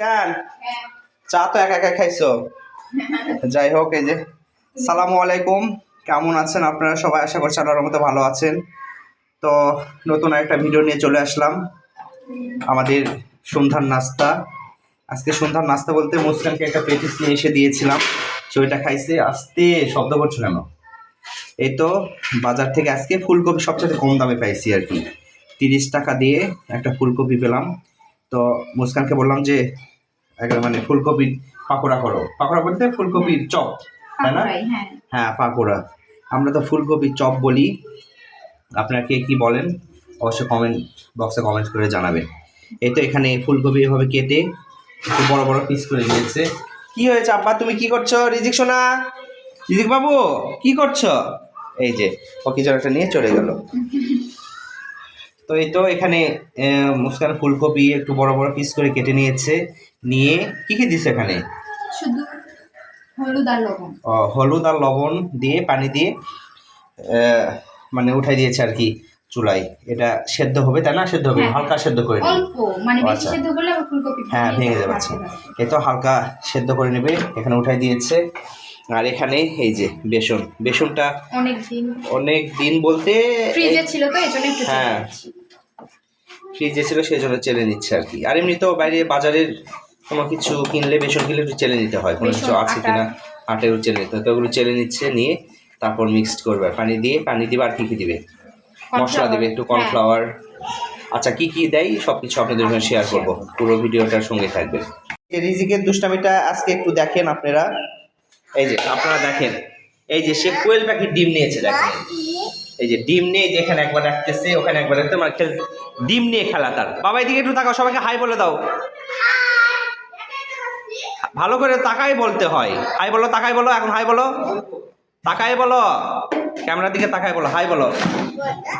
কেন? চা তো একা একা খাইছো? যাই হোক, এই যে। সালামু আলাইকুম। কেমন আছেন আপনারা সবাই? আশা করছি আল্লাহর মতো ভালো আছেন। তো নতুন একটা ভিডিও নিয়ে চলে আসলাম। আমাদের সন্ধ্যার নাস্তা। আজকে সন্ধ্যার নাস্তা বলতে মুসকানকে একটা পেটিস নিয়ে এসে দিয়েছিলাম। সে ওইটা খাইছে। আসতে শব্দ করছে কেন? এই তো, বাজার থেকে আজকে ফুলকপি সবচেয়ে কম দামে পাইছি আর কি। তিরিশ টাকা দিয়ে একটা ফুলকপি পেলাম। তো মুসকানকে বললাম যে একটা মানে ফুলকপির পাকোড়া করো। পাকোড়া বলতে ফুলকপির চপ তাই না? হ্যাঁ। হ্যাঁ পাকোড়া। আমরা তো ফুলকপির চপ বলি। আপনারা কে কি বলেন অবশ্যই কমেন্ট বক্সে কমেন্ট করে জানাবেন। এই তো এখানে ফুলকপি এভাবে কেটে একটু বড় বড় পিস করে নিয়েছে। কি হয়েছে আব্বা তুমি কি করছ? রিজিক সোনা? রিজিক বাবু কি করছ? এই যে ও কিছু একটা নিয়ে চলে গেল। তো এই তো এখানে মুস্কান ফুলকপি একটু বড় বড় পিস করে কেটে নিয়েছে। নিয়ে কি কি দিছে এখানে? শুধু হলুদ আর লবণ। ও, হলুদ আর লবণ দিয়ে পানি দিয়ে মানে উঠাই দিয়েছে আর কি চুলাই এটা সেদ্ধ হবে তাই না? সেদ্ধ হবে হ্যাঁ। হালকা সেদ্ধ করে নেবে অল্প মানে বেশি আচ্ছা। হ্যাঁ ভেঙে যাবে আচ্ছা। এই তো হালকা সেদ্ধ করে নেবে এখানে উঠাই দিয়েছে। আর এখানে এই যে বেসন বেসনটা অনেক দিন। অনেক দিন বলতে ফ্রিজে ছিল তো এই জন্য একটু হ্যাঁ। ফ্রিজে ছিল সেই জন্য চেলে নিচ্ছে আর কি। আর এমনি তো বাইরে বাজারের কোনো কিছু কিনলে বেসন কিনলে একটু চেলে নিতে হয়। কোনো কিছু আছে আটা। কিনা আটেও চেলে নিতে হয় তো ওগুলো চেলে নিচ্ছে নিয়ে তারপর মিক্সড করবে। আর পানি দিয়ে পানি দিবে আর কি কি দিবে? মশলা দিবে একটু হ্যাঁ। কর্নফ্লাওয়ার আচ্ছা কি কি দেয়? সব কিছু আপনাদের সঙ্গে শেয়ার করব। পুরো ভিডিওটার সঙ্গে থাকবে এই রিজিকের দুষ্টামিটা আজকে একটু দেখেন আপনারা। এই যে আপনারা দেখেন। এই যে সে কোয়েল পাখির ডিম নিয়েছে দেখেন। এই যে ডিম নিয়ে যেখানে একবার রাখতেছে ওখানে একবার রাখতে মানে খেল ডিম নিয়ে খেলা তার। বাবা এদিকে একটু তাকাও সবাইকে হাই বলে দাও। ভালো করে তাকাই বলতে হয়। হাই বলো তাকাই বলো এখন হাই বলো। তাকাই বলো। ক্যামেরার দিকে তাকাই বলো হাই বলো।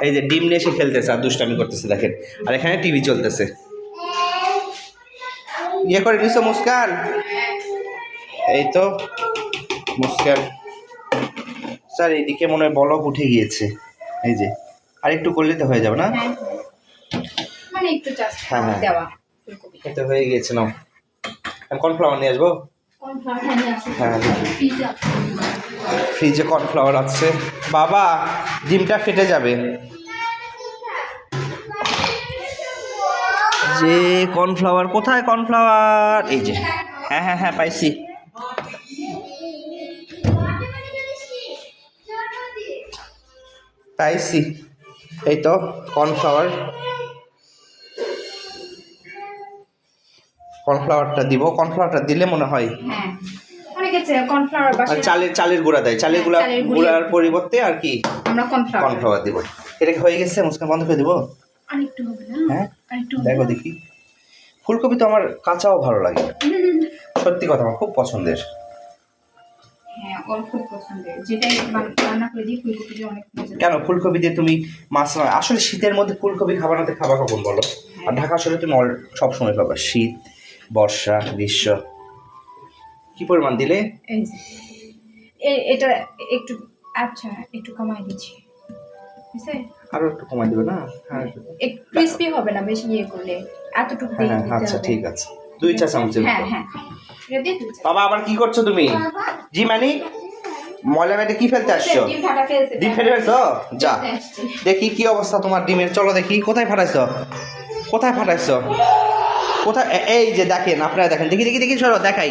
এই যে ডিম নিয়ে সে খেলতেছে আর দুষ্টামি করতেছে দেখেন। আর এখানে টিভি চলতেছে। ইয়ে করে নিছো মুস্কান? এই তো মুস্কান। স্যার এইদিকে মনে হয় বলক উঠে গিয়েছে। এই যে আর একটু করলে তো হয়ে যাবে না? হ্যাঁ। মানে একটু জাস্ট হ্যাঁ, হ্যাঁ। হয়ে গিয়েছে নাও। আমি কর্নফ্লাওয়ার নিয়ে আসব? হ্যাঁ ফ্রিজে ফ্রিজে কর্নফ্লাওয়ার আছে। বাবা ডিমটা ফেটে যাবে। যে কর্নফ্লাওয়ার কোথায় কর্নফ্লাওয়ার এই যে। হ্যাঁ হ্যাঁ হ্যাঁ পাইছি। পাইছি। এই তো কর্নফ্লাওয়ার কর্নফ্লাওয়ারটা দিব। কর্নফ্লাওয়ারটা দিলে মনে হয় হ্যাঁ। অনেকে কর্নফ্লাওয়ার চালের চালের গুঁড়া দেয়। চালের হ্যাঁ, গুঁড়া। গুঁড়ার পরিবর্তে আর কি আমরা কর্নফ্লাওয়ার। কর্নফ্লাওয়ার দিব। এটা কি হয়ে গেছে? মুসকান বন্ধ করে দিব? আরেকটু হবে না? হ্যাঁ? আরেকটু দেখো দেখি। ফুলকপি তো আমার কাঁচাও ভালো লাগে। সত্যি কথা আমার খুব পছন্দের। হ্যাঁ খুব কেন? ফুলকপি দিয়ে তুমি মাছ আসলে শীতের মধ্যে ফুলকপি খাবার না খাবার কখন বলো? আর ঢাকা শহরে তুমি অল সবসময় পাবা শীত বর্ষা গ্রীষ্ম। কি পরিমাণ দিলে? এই যে। এ- এটা একটু আচ্ছা একটু কমাই দিচ্ছি। বুঝছে? আরও একটু কমাই দিবে না? হ্যাঁ একটু ক্রিস্পি হবে না বেশি ইয়ে করলে এতটুকু দিয়ে হ্যাঁ দিতে আচ্ছা হবে। ঠিক আছে। দুই চা চামচের হ্যাঁ মতো। হ্যাঁ এটা দিয়ে দুই চা- বাবা আবার কি করছ তুমি? জি মানি? ময়লা ব্যাটে কি ফেলতে আসছো? ডিম ফাটা ফেলছে ডিম ফেটে ফেলছো? যা। দেখি কি অবস্থা তোমার ডিমের। চলো দেখি কোথায় ফাটাইছো? কোথায় ফাটাইছো? কোথায়? এই যে দেখেন, আপনারা দেখেন। দেখি দেখি দেখি, সরো, দেখাই।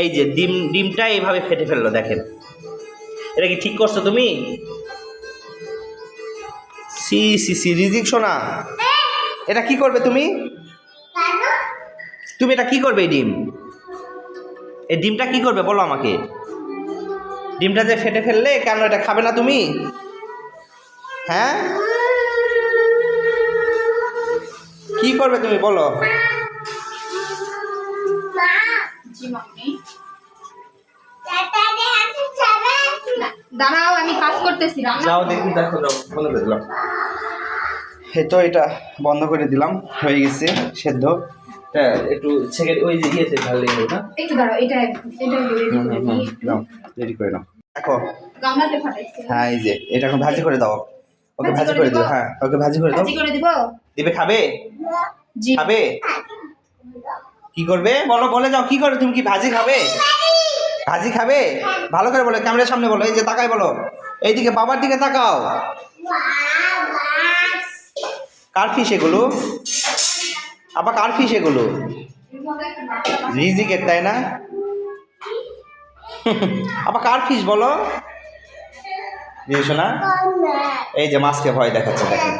এই যে ডিম, ডিমটা এইভাবে ফেটে ফেলল, দেখেন। এটা কি ঠিক করছ তুমি? সি সি সি, রিজিক শোনা এটা কি করবে তুমি? তুমি এটা কি করবে এই ডিম? এই ডিমটা কি করবে, বলো আমাকে। ডিমটা যে ফেটে ফেললে কেন এটা খাবে না তুমি? হ্যাঁ? কি করবে তুমি, বলো। মাম্মি? দাঁড়াও আমি কাজ করতেছি যাও দেখি দেখো যাও বন্ধ করে দিলাম তো এটা বন্ধ করে দিলাম হয়ে গেছে সেদ্ধ। হ্যাঁ একটু ছেঁকে ওই যে ইয়েতে ঢাললে হবে না? একটু দাঁড়াও এটা এটা রেডি করে নাও রেডি করে নাও। দেখো গামলাতে ফাটাইছি। হ্যাঁ এই যে এটা এখন ভাজি করে দাও। ওকে ভাজি করে করে দিও হ্যাঁ ওকে ভাজি করে দাও। ভাজি করে দিব? দিবে খাবে? জি। খাবে? কি করবে? বলো বলে যাও কি করবে? তুমি কি ভাজি খাবে? ভাজি খাবে? ভালো করে বলো ক্যামেরার সামনে বলো এই যে তাকাই বলো। এইদিকে বাবার দিকে তাকাও। কার ফিস এগুলো? আবার কার ফিস এগুলো? রিজিকের তাই না? আবার কার ফিস বলো? বুঝেছ না এই যে মাছকে ভয় দেখাচ্ছে দেখেন।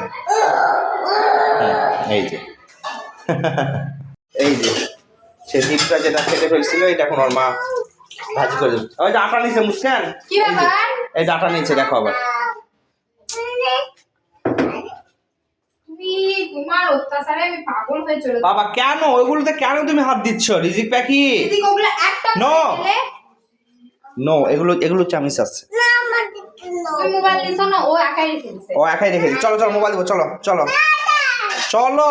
হ্যাঁ, এই যে। এই যে। সে দ্বীপটা যেটা খেতে ফেলছিল এটা এখন ওর মা ভাজি করে দিচ্ছে। ওই যে আটা নিচে মুসকান এই যে আটা নিচে দেখো আবার। তুমি তোমার অত্যাচারে আমি পাগল হয়ে চলে বাবা কেন? ওইগুলোতে কেন তুমি হাত দিচ্ছ? রিজিক প্যাকি. দিলে, নো এগুলো এগুলো চামিচ আছে। না ও একাই রেখে দিছে। ও একাই রেখে দিই চলো চলো মোবাইল দেবো চলো। চলো চলো!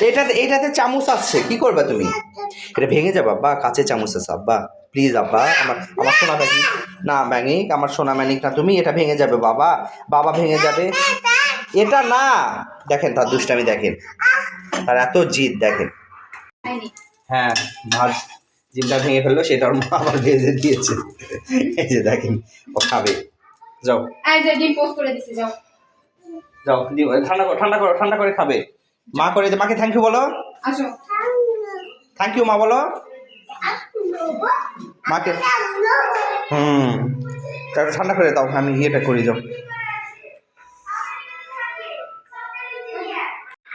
এটাতে এটাতে চামচ আসছে কি করবে তুমি? এটা ভেঙে যাবে আব্বা কাছে চামচ আছে আব্বা। প্লিজ আব্বা আমার আমার সোনা ম্যানিক না ম্যানিক আমার সোনা ম্যানিক না তুমি এটা ভেঙে যাবে বাবা। বাবা ভেঙে যাবে। এটা না! দেখেন তার দুষ্টামি দেখেন। তার এত জিদ দেখেন। হ্যাঁ ভাত জিমটা ভেঙে ফেলল সেটা ওর মা আবার ভেজে দিয়েছে। এই যে দেখেন ও খাবে। যাও। যাও। যাও ঠান্ডা করো ঠান্ডা করো ঠান্ডা করে খাবে। মা করে দে মাকে থ্যাংক ইউ বলো। থ্যাংক ইউ মা বলো। মাকে। হুম। তাহলে ঠান্ডা করে দাও আমি ইয়েটা করে যাও।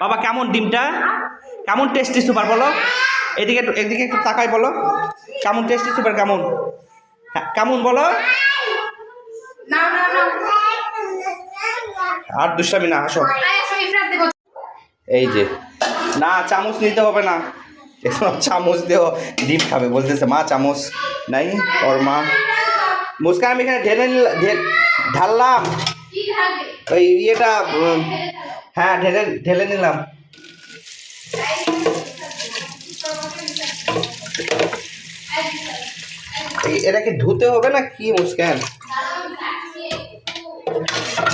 বাবা কেমন ডিমটা? কেমন টেস্টি সুপার বলো? এদিকে একটু এদিকে একটু তাকাই বলো। কেমন টেস্টি সুপার কেমন? হ্যাঁ, কেমন বলো? আর দুষ্টামি না আসো আয় আসো ইফরাত দেবো এই যে। না, চামচ নিতে হবে না। চামচ দিয়েও ডিম খাবে বলতেছে, মা, চামচ নাই ওর মা। মুস্কান, আমি এখানে ঢেলে ঢাললাম। ওই ইয়েটা হ্যাঁ ঢেলে ঢেলে নিলাম। এটাকে ধুতে হবে না কি, মুস্কান?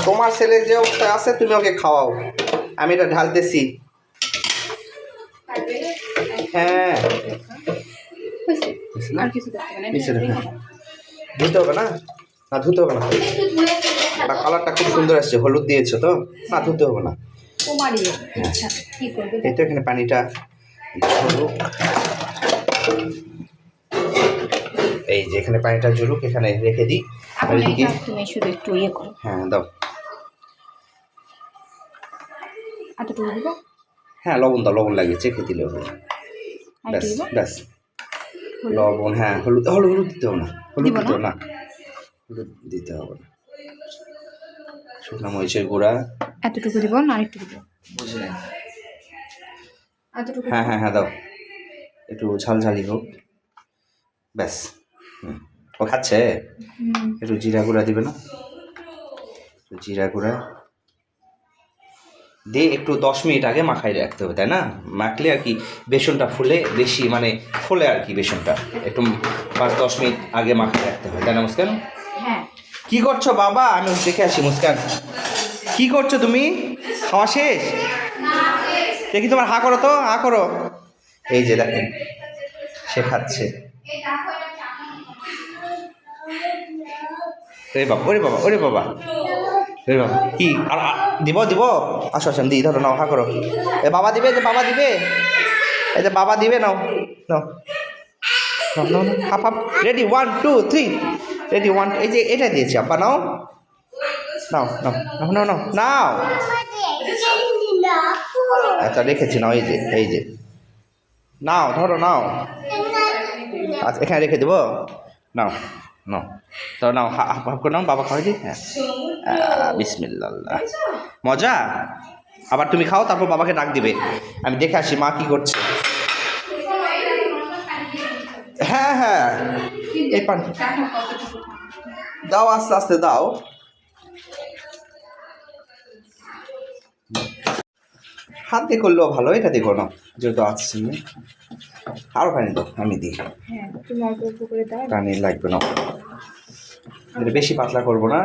তোমার ছেলে যে অবস্থায় আছে, তুমি ওকে খাওয়াও। আমি এটা ঢালতেছি। হ্যাঁ। ধুতে হবে না? না ধুতে হবে না। না কালারটা খুব সুন্দর আসছে হলুদ দিয়েছ তো? না ধুতে হবে না। কি করবে? এই তো এখানে পানিটা এই যে এখানে পানিটা ঝরুক এখানে রেখে দিই। ইয়ে করো। হ্যাঁ দাও। এতটুকু দিব হ্যাঁ লবণ দাও লবণ লাগিয়ে চেখে দিলে হবে। ব্যাস ব্যাস। লবণ হ্যাঁ হলুদ হলুদ হলুদ দিতে হবে না হলুদ দিতে হবে না? হলুদ দিতে হবে না। শুকনো মরিচের গুঁড়া। এতটুকু দিব না আরেকটু দিব? বুঝলেন এতটুকু হ্যাঁ হ্যাঁ হ্যাঁ দাও। একটু ঝালঝালি হোক। ব্যাস। ও খাচ্ছে? একটু জিরা গুঁড়া দিবে না? জিরা গুঁড়া। দিয়ে একটু দশ মিনিট আগে মাখাই রাখতে হবে তাই না? মাখলে আর কি বেসনটা ফুলে বেশি মানে ফুলে আর কি বেসনটা। একটু পাঁচ দশ মিনিট আগে মাখাই রাখতে হয় তাই না মুস্কান? হ্যাঁ। কি করছ বাবা? আমি দেখে আসি মুস্কান। কি করছ তুমি? খাওয়া শেষ? দেখি তোমার হা করো তো হা করো। এই যে দেখেন সে খাচ্ছে। ওরে বাবা ওরে বাবা ওরে বাবা। কি? আর দিব দিব। আসো আসো দিই ধরো নাও হা করো এ, বাবা দিবে, যে বাবা দিবে। এই যে বাবা দিবে, নাও নাও। Half ready one two three ready one এই যে, এটা দিয়েছি, আব্বা, নাও। নাও নাও নাও নাও নাও নাও। আচ্ছা রেখেছি, নাও, এই যে এই যে। নাও, ধরো, নাও। আচ্ছা এখানে রেখে দেবো। নাও। নাও তো নাও হাফ করে নাও বাবা খাওয়াই দিই হ্যাঁ বিসমিল্লাহ। মজা? আবার তুমি খাও, তারপর বাবাকে ডাক দিবে। আমি দেখে আসি মা কি করছে। হ্যাঁ হ্যাঁ। এই পান। দাও, আস্তে আস্তে দাও। হাত দিয়ে করলেও ভালো, এটা দেখো না, যেহেতু আসছে আরও পানি দাও আমি দিই। হ্যাঁ তুমি অল্প অল্প করে দাও। পানি লাগবে না। এটা বেশি পাতলা করব না।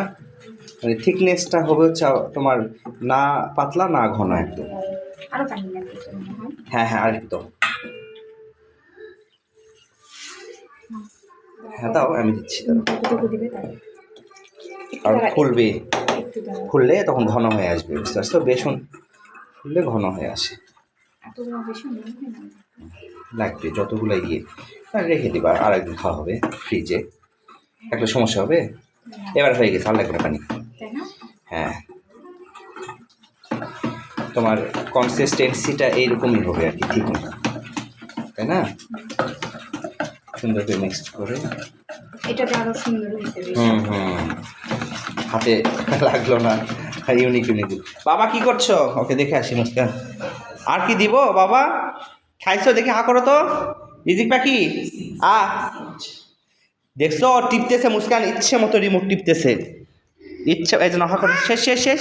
মানে থিকনেসটা হবে হচ্ছে তোমার না পাতলা না ঘন একদম। আরও পানি লাগবে তো হয়। হ্যাঁ আর একদম। হ্যাঁ দাও আমি দিচ্ছি কারণ ফুলবে। ফুললে তখন ঘন হয়ে আসবে বুঝতে পারছ? বেসন ফুললে ঘন হয়ে আসে। লাগবে যতগুলো আর রেখে দিবা আর একদিন খাওয়া হবে ফ্রিজে একটা সমস্যা হবে? এবার হয়ে গেছে আর লাগবে না পানি। হ্যাঁ। তোমার কনসিস্টেন্সিটা এইরকমই হবে আর কি ঠিক মতো। তাই না? সুন্দর করে মিক্সড করে। এটাতে আরও সুন্দর হয়েছে হুম হুম। হাতে লাগল না ইউনিক ইউনিক বাবা কি করছ? ওকে দেখে আসি মুস্কান। আর কি দিব, বাবা? খাইছো দেখি, হা করো তো। রিজিক পাখি? আ। দেখছ, টিপতেছে মুস্কান, ইচ্ছে মতো রিমোট টিপতেছে। ইচ্ছে, এই জন্য হা করো, শেষ শেষ শেষ।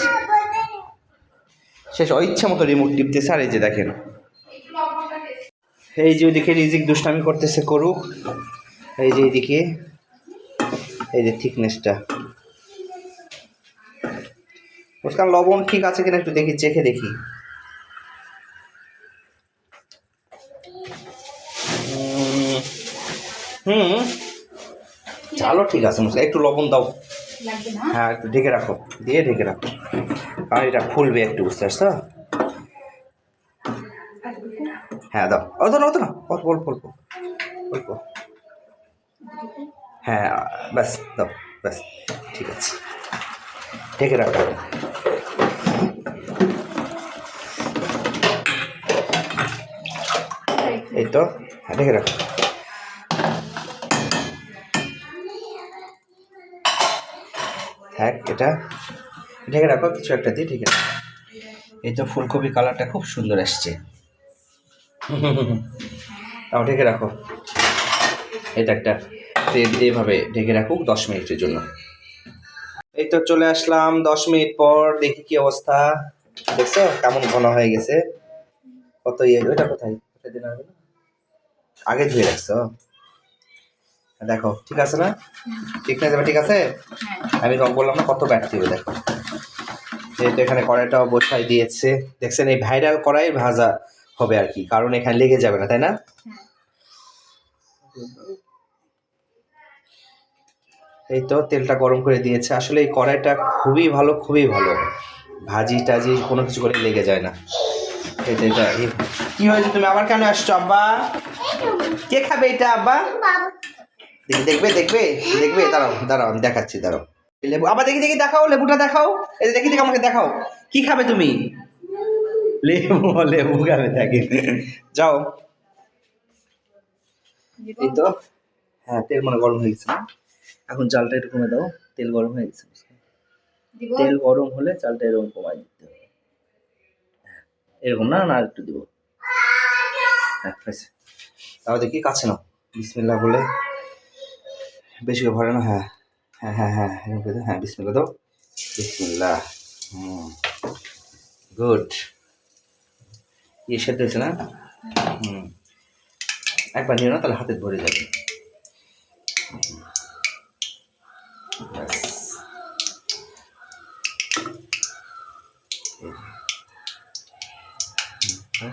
শেষ ইচ্ছে মতো রিমোট টিপতেছে, আর এই যে দেখেন। এই যে ওইদিকে রিজিক দুষ্টামি করতেছে করুক। এই যে এইদিকে। এই যে থিকনেসটা মুস্কান, লবণ ঠিক আছে কিনা একটু দেখি, চেখে দেখি। হুম। চালো ঠিক আছে মুস্কান একটু লবণ দাও। হ্যাঁ একটু ঢেকে রাখো। দিয়ে ঢেকে রাখো। কারণ এটা ফুলবে একটু বুঝতে পারছ? হ্যাঁ দাও। অত না অত না। অল্প অল্প অল্প। অল্প। হ্যাঁ ব্যাস দাও ব্যাস। ঠিক আছে। ঢেকে রাখো। এই তো হ্যাঁ ঢেকে রাখো। থাক এটা ঢেকে রাখো, কিছু একটা দিয়ে ঢেকে রাখো। এই তো ফুলকপি কালারটা খুব সুন্দর আসছে তাও ঢেকে রাখো। এটা একটা তেল এইভাবে ঢেকে রাখুক দশ মিনিটের জন্য। এই তো চলে আসলাম দশ মিনিট পর, দেখি কি অবস্থা। দেখছ? কেমন ঘন হয়ে গেছে। কত ইয়ে ওইটা কোথায়? আগে ধুয়ে রাখছো? দেখো ঠিক আছে না? ঠিক না যাবে ঠিক আছে? হ্যাঁ। আমি তোমাকে বললাম না কত ব্যাট দিবে দেখো। যেহেতু এখানে কড়াইটাও বসাই দিয়েছে দেখছেন এই ভাইরাল কড়াই ভাজা হবে আর কি কারণ এখানে লেগে যাবে না তাই না? এই তো তেলটা গরম করে দিয়েছে। আসলে এই কড়াইটা খুবই ভালো খুবই ভালো। ভাজি টাজি কোনো কিছু করে লেগে যায় না। এটা কি হয়েছে তুমি? আবার কেন আসছো আব্বা? কে খাবে এটা আব্বা? দেখি দেখবে দেখবে দেখবে দাঁড়াও দাঁড়াও আমি দেখাচ্ছি দাঁড়াও। লেবু আবার দেখি দেখি দেখাও লেবুটা দেখাও। এই দেখি দেখি আমাকে দেখাও। কি খাবে তুমি? লেবু লেবু খাবে দেখি। যাও। এই তো। হ্যাঁ তেল মানে গরম হয়ে গেছে না? এখন চালটা একটু কমে দাও তেল গরম হয়ে গেছে তেল গরম হলে চালটা এরকম কমাই দিতে হবে। হ্যাঁ, এরকম না? না একটু দিব। হ্যাঁ তাও দেখি কাছে নাও। বিসমিল্লা বলে। বেশি করে ভরে না হ্যাঁ হ্যাঁ হ্যাঁ হ্যাঁ। হ্যাঁ বিসমিল্লা দাও। বিসমিল্লা হুম। গুড। ইয়ে সেদ্ধ হয়েছে না? হুম। একবার নিও না, তাহলে হাতে ভরে যাবে।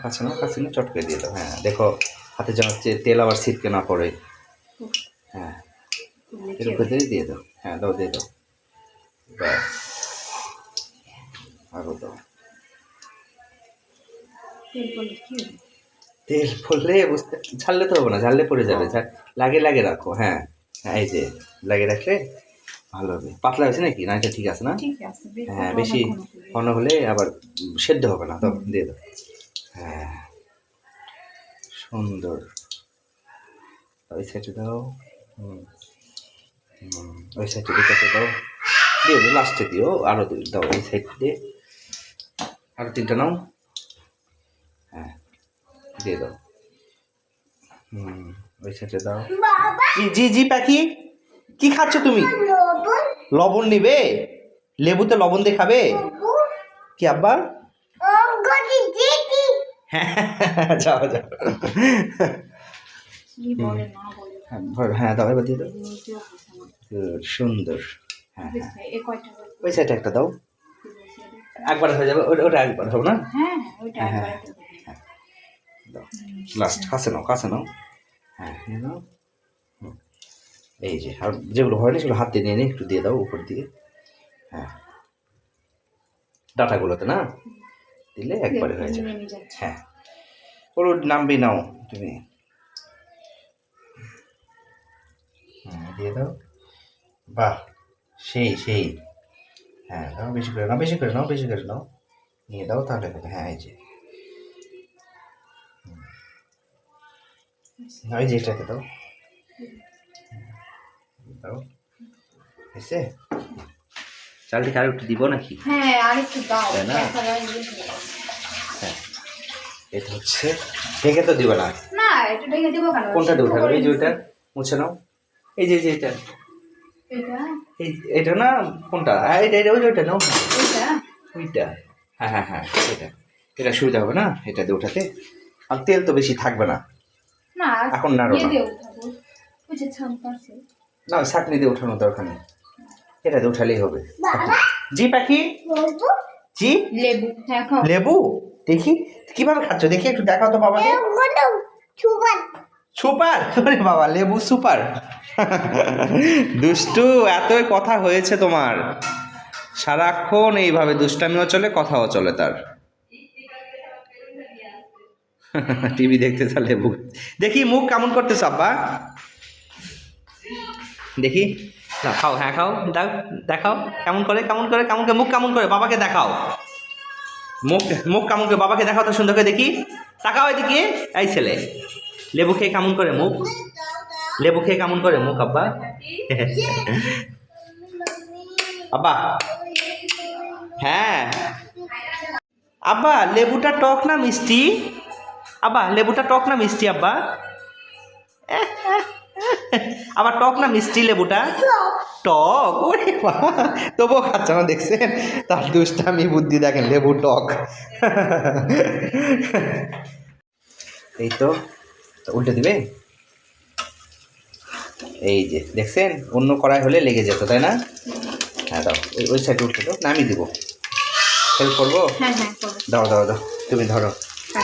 কাছে না কাছে না চটকে দিয়ে দাও হ্যাঁ। দেখো, হাতে যেন তেল আবার ছিটকে না পড়ে। এরকম করে দিয়ে দাও হ্যাঁ দাও দিয়ে দাও ব্যাস আরও দাও তেল পড়লে বুঝতে ঝাললে তো হবে না ঝাললে পড়ে যাবে লাগে লাগে রাখো হ্যাঁ হ্যাঁ এই যে লাগে রাখলে ভালো হবে পাতলা হয়েছে নাকি না এটা ঠিক আছে না হ্যাঁ বেশি ঘন হলে আবার সেদ্ধ হবে না তো দিয়ে দাও হ্যাঁ সুন্দর ওই সাইডে দাও হুম, ওই সাইডে দিকে দাও। দাও লাস্টে দিও আরও দাও এই সাইড দিয়ে। আরও তিনটা নাও। হ্যাঁ দিয়ে দাও। হুম ওই সাইডে দাও। জি জি জি পাখি। কি খাচ্ছ তুমি? লবণ নিবে? লেবুতে লবণ দিয়ে খাবে? কি আব্বা? হ্যাঁ যাও যাও। কি বলে না বলে? হ্যাঁ হ্যাঁ দাও এবার দিয়ে দাও। না। সুন্দর। হ্যাঁ হ্যাঁ। ওই সাইডে একটা দাও। একবার হয়ে যাবে ওটা ওটা একবার হবে না? হ্যাঁ হ্যাঁ ওইটা হ্যাঁ, দাও। লাস্ট কাছে নাও কাছে নাও। হ্যাঁ নাও। এই যে আর যেগুলো হয়নি সেগুলো হাত দিয়ে নিয়ে নিয়ে একটু দিয়ে দাও উপর দিয়ে হ্যাঁ। ডাটাগুলোতে না? দিলে একবারে হয়ে যাবে। হ্যাঁ। ওর নামবি নাও তুমি হ্যাঁ দিয়ে দাও। বাহ সেই সেই। হ্যাঁ নাও বেশি করে নাও বেশি করে নাও বেশি করে নাও। নিয়ে দাও তাহলে হবে হ্যাঁ এই যে। ওই যে এটাকে দাও। দাও। এসে চালটি কারও একটু দিব নাকি? হ্যাঁ আর একটু দাও না? হয়ে। হ্যাঁ। এটা হচ্ছে ঢেকে তো দিব না। না এটা ঢেকে দিব কেন? কোনটা সিদ্ধ উঠাবে এই যে ওইটা মুছে নাও। এই যে যে এটা এটা এই এটা না কোনটা? এটা এটা ওই ওইটা এটা ওইটা। হ্যাঁ হ্যাঁ হ্যাঁ এটা এটা সুবিধা হবে না এটা দিয়ে উঠাতে আর তেল তো বেশি থাকবে না। না এখন না। না ওই দিয়ে উঠানোর দরকার নেই। এটা দিয়ে উঠালেই হবে। জি পাখি? জি? লেবু লেবু? দেখি। কীভাবে খাচ্ছ? দেখি একটু দেখাও তো বাবাকে। সুপার। আরে বাবা লেবু সুপার। দুষ্টু, এতই কথা হয়েছে তোমার। সারাক্ষণ এইভাবে দুষ্টামিও চলে, কথাও চলে তার। টিভি দেখতে চা লেবু দেখি মুখ কেমন করতেছ, আব্বা? দেখি। খাও হ্যাঁ খাও দেখাও। কেমন করে কেমন করে কেমন করে, মুখ কেমন করে, বাবাকে দেখাও। মুখ মুখ কেমন করে, বাবাকে দেখাও তো সুন্দর করে দেখি। তাকাও এদিকে, এই ছেলে। লেবু খেয়ে কেমন করে মুখ? লেবু খেয়ে কেমন করে মুখ, আব্বা? আব্বা। হ্যাঁ। আব্বা, লেবুটা টক না মিষ্টি? আব্বা, লেবুটা টক না মিষ্টি, আব্বা? আবার টক না মিষ্টি লেবুটা? টক? ওরে তবুও খাচ্ছে না, দেখছেন? তার দুষ্টামি বুদ্ধি, দেখেন, লেবু টক। এই তো উল্টে দিবে? এই যে দেখছেন? অন্য কড়াই হলে লেগে যেত তাই না? হ্যাঁ দাও। ওই ওই সাইডে উঠে দাও না আমি দিব। হেল্প করব? করো দাও দাও দাও। তুমি ধরো।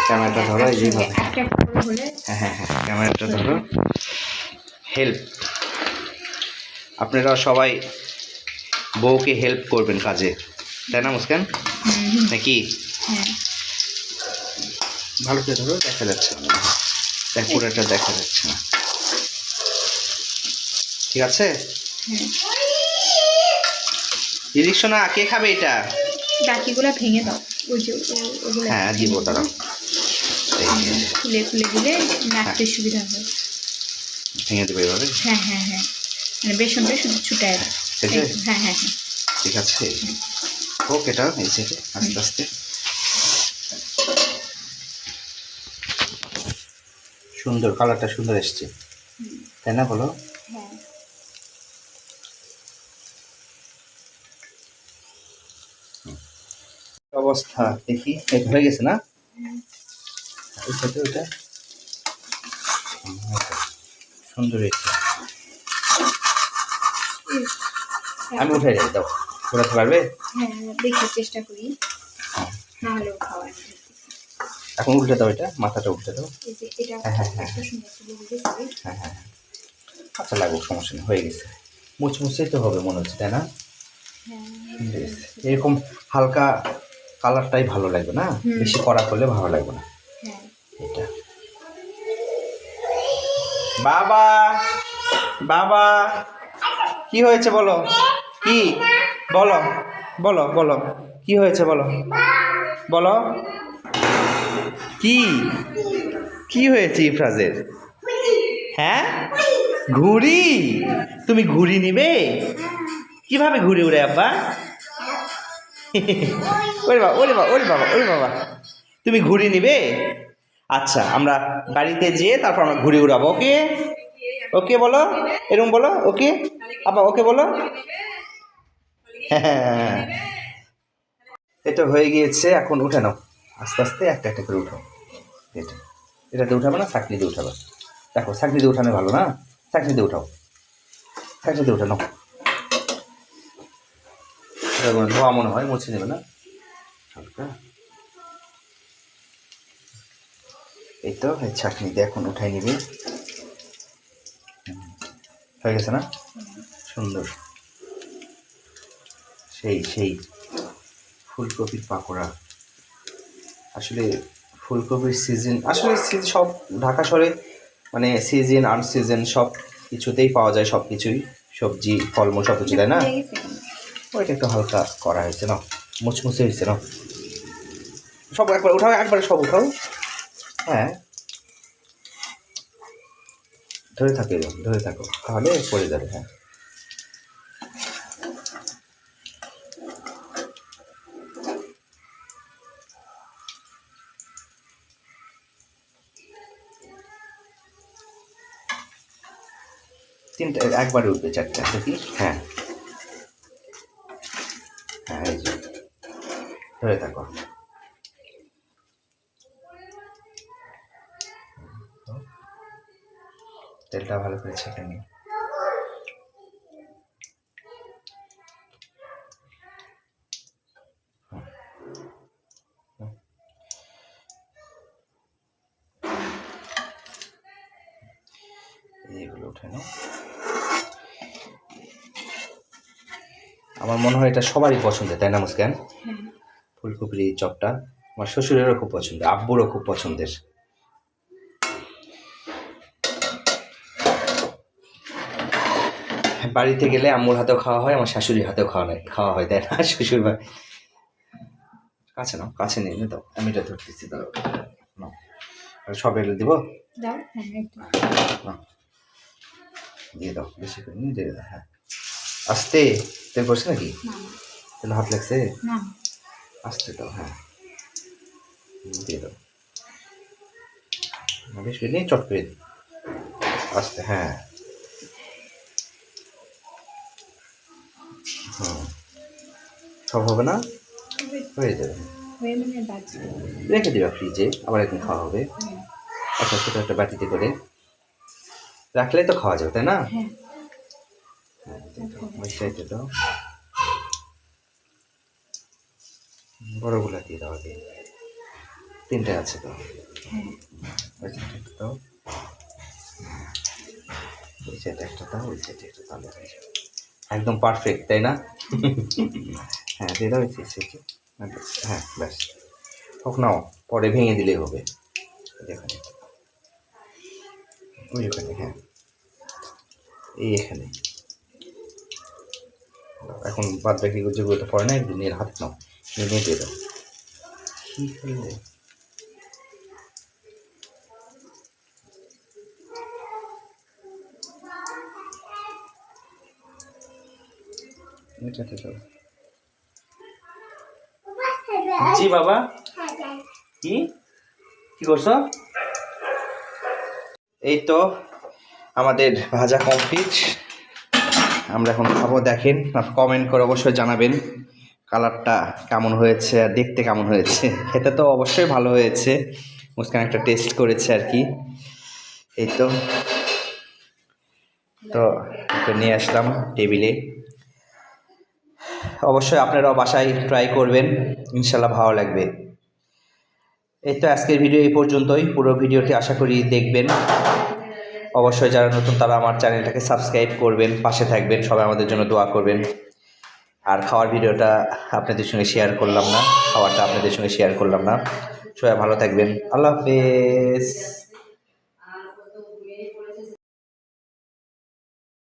ক্যামেরাটা ধরো এই যেভাবে করে হলে হ্যাঁ হ্যাঁ হ্যাঁ ক্যামেরাটা ধরো। হেল্প আপনারা সবাই বউকে হেল্প করবেন কাজে। তাই না মুস্কান? নাকি? হ্যাঁ। ভালো করে ধরো দেখা যাচ্ছে না। পুরোটা দেখা যাচ্ছে না। ঠিক আছে? হ্যাঁ দিদিক শোনা কে খাবে এটা? ডাকিগুলো ভেঙে দাও। ওই যে ওগুলো হ্যাঁ দিব তারা খুলে খুলে দিলে নাড়তে সুবিধা হয় ভেঙে দেবে এভাবে? হ্যাঁ হ্যাঁ হ্যাঁ। মানে বেসনটা শুধু ছুটায় দাও এই যে? এই- হ্যাঁ হ্যাঁ হ্যাঁ। ঠিক আছে। হোক এটা এই সাইডে আস্তে আস্তে। সুন্দর কালারটা সুন্দর এসছে। তাই না বলো হ্যাঁ অবস্থা দেখি হয়ে গেছে না? ওইটা। সুন্দর হয়েছে। আমি উঠে যাই দাও। পারবে? হ্যাঁ দেখি চেষ্টা করি। হ্যাঁ। এখন উল্টে দাও এটা মাথাটা উল্টে দাও। হ্যাঁ, হ্যাঁ, হ্যাঁ। হ্যাঁ হ্যাঁ হ্যাঁ। আচ্ছা লাগুক সমস্যা নেই হয়ে গেছে। মুচমুচেই তো হবে মনে হচ্ছে তাই না? এরকম হালকা কালারটাই ভালো লাগবে না? বেশি কড়া করলে ভালো লাগবে না। হ্যাঁ। এটা। বাবা! বাবা! কি হয়েছে বলো? কি? বলো। বলো বলো। কি হয়েছে বলো? বলো। কি? কি হয়েছে ইফরাজের? হ্যাঁ? ঘুড়ি? তুমি ঘুড়ি নিবে? কীভাবে ঘুড়ি উড়ে আব্বা? ওরে বাবা ওরে বাবা ওরে বাবা ওরে বাবা। তুমি ঘুড়ি নিবে? আচ্ছা আমরা বাড়িতে যেয়ে তারপর আমরা ঘুড়ি উড়াবো। ওকে? ওকে বলো? এরকম বলো? ওকে? আবার ওকে বলো? হ্যাঁ এটা হয়ে গিয়েছে, এখন উঠে নাও। আস্তে আস্তে একটা একটা করে উঠাও। এটা, এটাতে উঠাবে না দিয়ে উঠাবে। দেখো দিয়ে উঠানো ভালো না? দিয়ে উঠাও। চাকনি এরকম ধোয়া মনে হয়, মুছে নেবে না? হালকা। এই তো চাটনি এখন উঠাই নিবি। হয়ে গেছে না? সুন্দর। সেই সেই ফুলকপির পাকোড়া। আসলে ফুলকপির সিজন আসলে সব ঢাকা শহরে মানে সিজন আনসিজন সব কিছুতেই পাওয়া যায় সব কিছুই সবজি, ফলমূল সব কিছু তাই না? ওইটা একটু হালকা করা হয়েছে না মুচমুচে হয়েছে না সব একবার উঠাও, একবারে সব উঠাও। হ্যাঁ। ধরে থাকে ধরে থাকো। তাহলে পড়ে যাবে হ্যাঁ। তিনটে, একবারে উঠবে চারটে, আছে কি? হ্যাঁ হ্যাঁ এই যে ধরে থাকো। তেলটা ভালো করে ছেঁকে নিই। এইগুলো উঠে নাও। আমার মনে হয় এটা সবারই পছন্দের, তাই না মুস্কান? এই চপটা আমার শ্বশুরেরও খুব পছন্দের আব্বুরও খুব পছন্দের। বাড়িতে গেলে আম্মুর হাতেও খাওয়া হয় আমার শাশুড়ির হাতেও খাওয়া হয় খাওয়া হয় তাই না? শ্বশুর বাড়ি কাছে নাও কাছে নেই নে দাও আমি এটা ধরতেছি। আর সব এলে দিব? হ্যাঁ দিয়ে দাও বেশি করে নিয়ে দিয়ে দাও হ্যাঁ। আস্তে তেল পড়ছে নাকি? না। তেল হাত লাগছে? না। আসতে দাও হ্যাঁ। দিয়ে দাও। বেশ নিয়ে চট করে দিই আসতে হ্যাঁ। হুম। সব হবে না? হয়ে যাবে। রেখে দিবা ফ্রিজে আবার একদিন খাওয়া হবে। হ্যাঁ। একটা ছোটো একটা বাটিতে করে। রাখলেই তো খাওয়া যাবে তাই না? হ্যাঁ। হ্যাঁ দাও। ওই সাইডে দাও বড়গুলা দিয়ে দাও আগে। তিনটে আছে তো? দাও। ওই সাইডে একটা দাও, ওই সাইডে একটা তাহলে হয়ে যাবে। একদম পারফেক্ট তাই না? হ্যাঁ দিয়ে দাও হ্যাঁ ব্যাস। হোক, নাও, পরে ভেঙে দিলেই হবে। এখানে। ওই ওখানে হ্যাঁ। এই এখানে। এখন বাদ বাকি যেগুলো তো পড়ে না, একদিন এর হাত নাও। কী এটাতে দাও। জি বাবা। কি? কি করছ? এই তো আমাদের ভাজা কমপ্লিট আমরা এখন খাব দেখেন কমেন্ট করে অবশ্যই জানাবেন। কালারটা কেমন হয়েছে আর দেখতে কেমন হয়েছে? খেতে তো অবশ্যই ভালো হয়েছে। মুস্কান একটা টেস্ট করেছে আর কি। এই তো। তো একটু নিয়ে আসলাম টেবিলে অবশ্যই আপনারাও বাসায় ট্রাই করবেন। ইনশাল্লাহ ভালো লাগবে। এই তো আজকের ভিডিও এই পর্যন্তই। পুরো ভিডিওটি আশা করি দেখবেন। অবশ্যই যারা নতুন তারা আমার চ্যানেলটাকে সাবস্ক্রাইব করবেন, পাশে থাকবেন, সবাই আমাদের জন্য দোয়া করবেন। আর খাওয়ার ভিডিওটা আপনাদের সঙ্গে শেয়ার করলাম না খাওয়ারটা আপনাদের সঙ্গে শেয়ার করলাম না। সবাই ভালো থাকবেন। আল্লাহ হাফেজ।